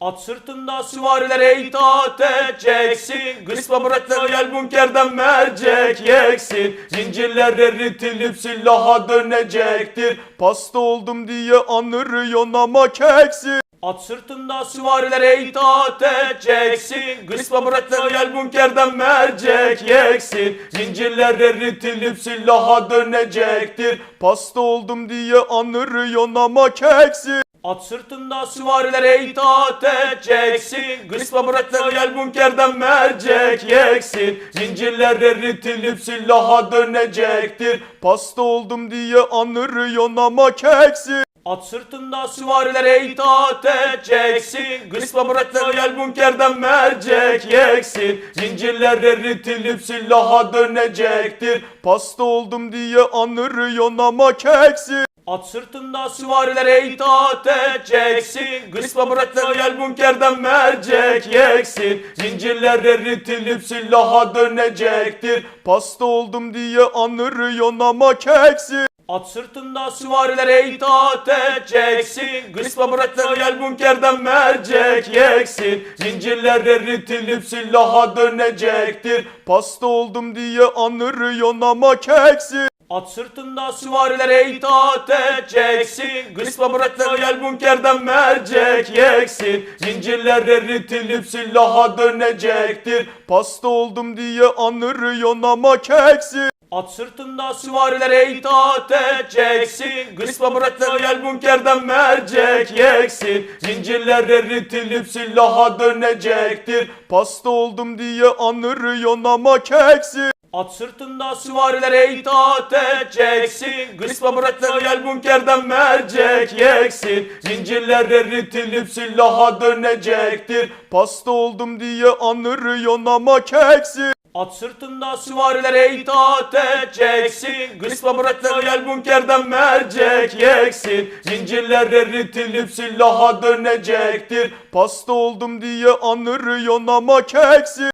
At sırtında süvarilere itaat edeceksin. Kısma bırakla gel bunkerden mercek yeksin. Zincirler eritilip silaha dönecektir. Pasta oldum diye anırıyorsun ama keksin. At sırtında süvarilere itaat edeceksin. Kısma bırakla gel bunkerden mercek yeksin. Zincirler eritilip silaha dönecektir. Pasta oldum diye anırıyorsun ama keksin. At sırtında süvarilere itaat edeceksin. Kısma bırakla gel bunkerden mercek yeksin. Zincirler eritilip silaha dönecektir. Pasta oldum diye anırıyorsun ama keksin. At sırtında süvarilere itaat edeceksin. Kısma bırakla gel bunkerden mercek yeksin. Zincirler eritilip silaha dönecektir. Pasta oldum diye anırıyorsun ama keksin. At sırtında süvarilere itaat edeceksin. Kısma bırakla gel bunkerden mercek yeksin. Zincirler eritilip silaha dönecektir. Pasta oldum diye anırıyorsun ama keksin. At sırtında süvarilere itaat edeceksin. Kısma bırakla gel bunkerden mercek yeksin. Zincirler eritilip silaha dönecektir. Pasta oldum diye anırıyorsun ama keksin. At sırtında süvarilere itaat edeceksin. Kısma bırakla gel bunkerden mercek yeksin. Zincirler eritilip silaha dönecektir. Pasta oldum diye anırıyorsun ama keksin. At sırtında süvarilere itaat edeceksin. Kısma bırakla gel bunkerden mercek yeksin. Zincirler eritilip silaha dönecektir. Pasta oldum diye anırıyorsun ama keksin. At sırtında süvarilere itaat edeceksin. Kısma bırakla gel bunkerden mercek yeksin. Zincirler eritilip silaha dönecektir. Pasta oldum diye anırıyorsun ama keksin. At sırtında süvarilere itaat edeceksin. Kısma bırakla gel bunkerden mercek yeksin. Zincirler eritilip silaha dönecektir. Pasta oldum diye anırıyorsun ama keksin.